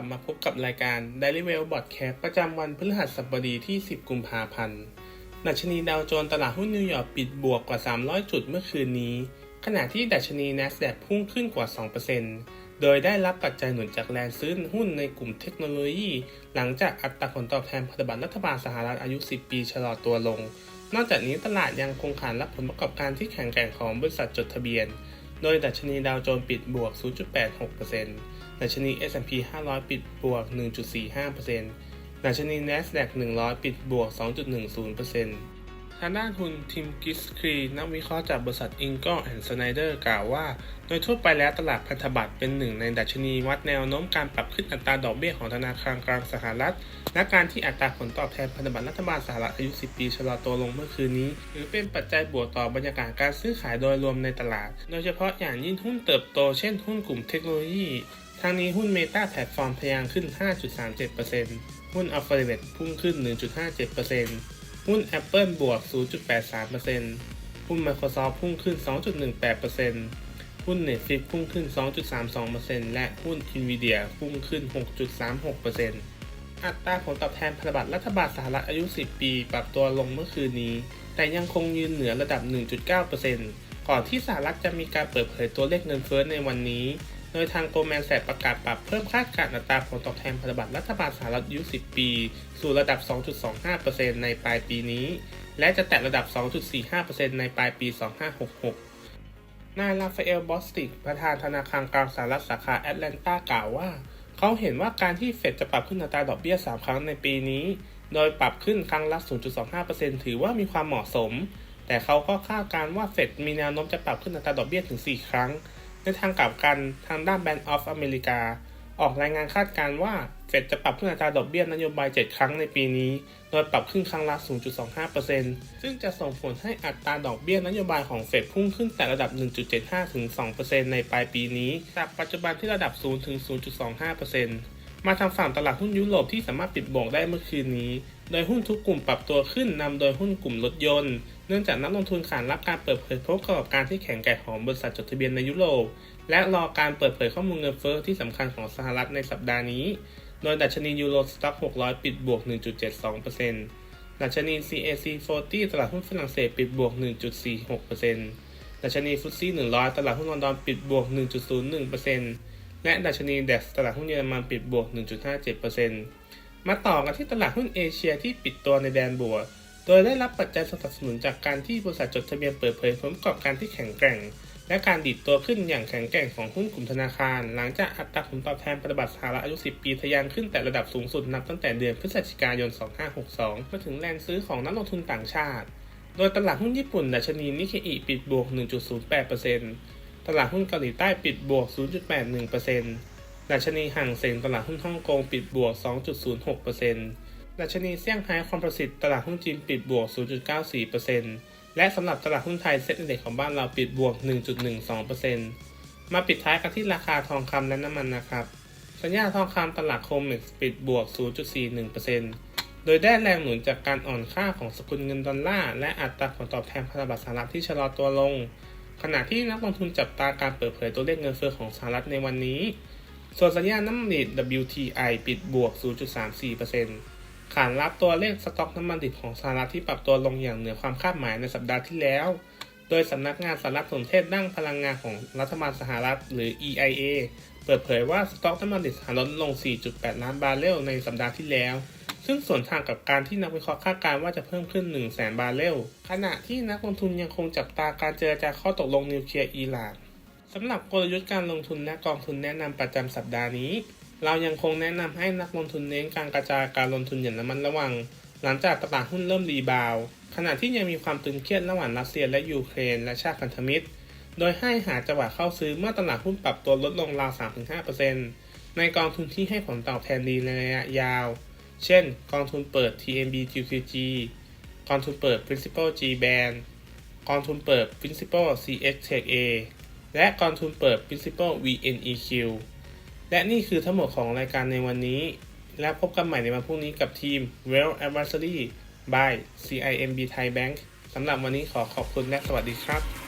ลับมาพบกับรายการ Daily Well Broadcast ประจำวันพฤหัสบดีที่ 10 กุมภาพันธ์ ดัชนีดาวโจนส์ตลาดหุ้นนิวยอร์กปิดบวกกว่า 300 จุดเมื่อคืนนี้ ขณะที่ดัชนี NASDAQ พุ่งขึ้นกว่า 2%โดยได้รับปัจจัยหนุนจากแรงซื้อหุ้นในกลุ่มเทคโนโลยี หลังจากอัตราผลตอบแทนพันธบัตรรัฐบาลสหรัฐอายุ 10 ปีชะลอตัวลง นอกจากนี้ตลาดยังคงขานรับผลประกอบการที่แข็งแกร่งของบริษัทจดทะเบียน โดยดัชนีดาวโจนส์ปิดบวก 0.86% ดัชนี S&P 500 ปิดบวก 1.45%ดัชนี NASDAQ 100 ปิดบวก 2.10%ทางด้านคุณทิมกิสครีนักวิเคราะห์จากบริษัท Ingle and Snyder กล่าวว่า โดยทั่วไปแล้วตลาดพันธบัตรเป็นหนึ่งในดัชนีวัดแนวโน้มการปรับขึ้นอัตราดอกเบี้ยของธนาคารกลางสหรัฐ และการที่อัตราผลตอบแทนพันธบัตรรัฐบาลสหรัฐอายุ 10 ปีชะลอตัวลงเมื่อคืนนี้ถือเป็นปัจจัยบวกต่อบรรยากาศการซื้อขายโดยรวมในตลาด โดยเฉพาะอย่างยิ่งหุ้นเติบโตเช่นหุ้นกลุ่มเทคโนโลยี ทางนี้หุ้น Meta แพลตฟอร์มทะยานขึ้น 5.37%หุ้น Alphabet พุ่งขึ้น 1.57%หุ้น Apple บวก 0.83%หุ้น Microsoft พุ่งขึ้น 2.18%หุ้น Netflix พุ่งขึ้น 2.32%และหุ้น Nvidia พุ่งขึ้น 6.36%อัตราผลตอบแทนพันธบัตรรัฐบาลสหรัฐอายุ 10 ปี ปรับตัวลงเมื่อคืนนี้ แต่ยังคงยืนเหนือระดับ 1.9%ก่อนที่สหรัฐจะมีการเปิดเผยตัวเลขเงินเฟ้อในวันนี้ โดยทางโกลแมนแสกประกาศปรับเพิ่มคาดการณ์อัตราผลตอบแทนพันธบัตรรัฐบาลสหรัฐอายุ10 ปี สู่ระดับ 2.25%ในปลายปีนี้ และจะแตะระดับ 2.45%ในปลายปี 2566 นายราฟาเอล บอสติก ประธานธนาคารกลางสหรัฐสาขาแอตแลนตากล่าวว่า เขาเห็นว่าการที่เฟดจะปรับขึ้นอัตราดอกเบี้ย 3 ครั้งในปีนี้ โดยปรับขึ้นครั้งละ 0.25%ถือว่ามีความเหมาะสม แต่เขาก็คาดการณ์ว่าเฟดมีแนวโน้มจะปรับขึ้นอัตราดอกเบี้ยถึง 4 ครั้ง ในทางกลับกันทางด้าน Bank of America ออกรายงานคาดการณ์ว่าเฟดจะปรับขึ้นอัตราดอกเบี้ยนโยบาย 7 ครั้งในปีนี้ โดยปรับขึ้นครั้งละ 0.25%ซึ่งจะส่งผลให้อัตราดอกเบี้ยนโยบายของเฟดพุ่งขึ้นแต่ระดับ 1.75 ถึง 2%ในปลายปีนี้ จากปัจจุบันที่ระดับ 0 ถึง 0.25% มาทางฝั่งตลาดหุ้นยุโรปที่สามารถปิดบวกได้เมื่อคืนนี้ โดยหุ้นทุกกลุ่มปรับตัวขึ้นนำโดยหุ้นกลุ่มรถยนต์ เนื่องจากนักลงทุนขานรับการเปิดเผยผลประกอบการที่แข็งแกร่งของบริษัทจดทะเบียนในยุโรป และรอการเปิดเผยข้อมูลเงินเฟ้อที่สำคัญของสหรัฐในสัปดาห์นี้ โดยดัชนียูโรสต็อก 600 ปิดบวก 1.72%ดัชนี CAC 40 ตลาดหุ้นฝรั่งเศสปิดบวก 1.46%ดัชนีฟุตซี่100 ตลาดหุ้นลอนดอนปิดบวก 1.01% และดัชนีเดตลาดหุ้นเยอรมันปิดบวก 1.57%มาต่อกันที่ตลาดหุ้นเอเชียที่ปิดตัวในแดนบวก โดยได้รับปัจจัยสนับสนุนจากการที่บริษัทจดทะเบียนเปิดเผยผลประกอบการที่แข็งแกร่ง และการดีดตัวขึ้นอย่างแข็งแกร่งของหุ้นกลุ่มธนาคาร หลังจากอัตราผลตอบแทนพันธบัตรสหรัฐอายุ 10 ปีทะยานขึ้นแต่ระดับสูงสุดนับตั้งแต่เดือนพฤศจิกายน 2562 มาถึงแรงซื้อของนักลงทุนต่างชาติ โดยตลาดหุ้นญี่ปุ่นดัชนีนิเคอิปิดบวก 1.08% ตลาดหุ้นเกาหลีใต้ปิดบวก 0.81%ดัชนีห่างเซ็งตลาดหุ้นฮ่องกงปิดบวก 2.06%ดัชนีเซี่ยงไฮ้คอมโพสิตตลาดหุ้นจีนปิดบวก 0.94%และสำหรับตลาดหุ้นไทยเซ็ตอินเด็กซ์ของบ้านเราปิดบวก 1.12%มาปิดท้ายกันที่ราคาทองคำและน้ำมันนะครับ สัญญาทองคำตลาดโคม็กซ์ปิดบวก 0.41%โดยได้แรงหนุนจากการอ่อนค่าของสกุลเงินดอลลาร์และอัตราผลตอบแทนพันธบัตรสหรัฐที่ชะลอตัวลง ขณะที่นักลงทุนจับตาการเปิดเผยตัวเลขเงินเฟ้อของสหรัฐในวันนี้ ส่วนสัญญาณน้ำมันดิบ WTI ปิดบวก 0.34%ขานรับตัวเลขสต็อกน้ำมันดิบของสหรัฐที่ปรับตัวลงอย่างเหนือความคาดหมายในสัปดาห์ที่แล้ว โดยสำนักงานสารสนเทศด้านพลังงานของรัฐบาลสหรัฐหรือ EIA เปิดเผยว่าสต็อกน้ำมันดิบลดลง 4.8 ล้านบาร์เรลในสัปดาห์ที่แล้ว ซึ่งส่วนทางกับการที่นักวิเคราะห์คาดการณ์ว่าจะเพิ่มขึ้น 1 0 0 0 0แสนบาร์เรล ขณะที่นักลงทุนยังคงจับตาการเจรจาข้อตกลงนิวเคลียร์อิหร่านสำหรับกลยุทธ์การลงทุนและกองทุนแนะนำประจำสัปดาห์นี้ เรายังคงแนะนำให้นักลงทุนเน้นการกระจายการลงทุนอย่างระมัดระวัง หลังจากตลาดหุ้นเริ่มรีบาวขณะที่ยังมีความตึงเครียดระหว่างรัสเซียและยูเครน และชาติพันธมิตร โดยให้หาจังหวะเข้าซื้อเมื่อตลาดหุ้นปรับตัวลดลงราว 3-5%ในกองทุนที่ให้ผลตอบแทนดีในระยะยาว เช่น กองทุนเปิด TMB GQG กองทุนเปิด Principal G Band กองทุนเปิด Principal CX Tech A และกองทุนเปิด Principal VNEQ และนี่คือทั้งหมดของรายการในวันนี้ แล้วพบกันใหม่ในวันพรุ่งนี้กับทีม Well Advisory by CIMB Thai Bank สำหรับวันนี้ขอขอบคุณและสวัสดีครับ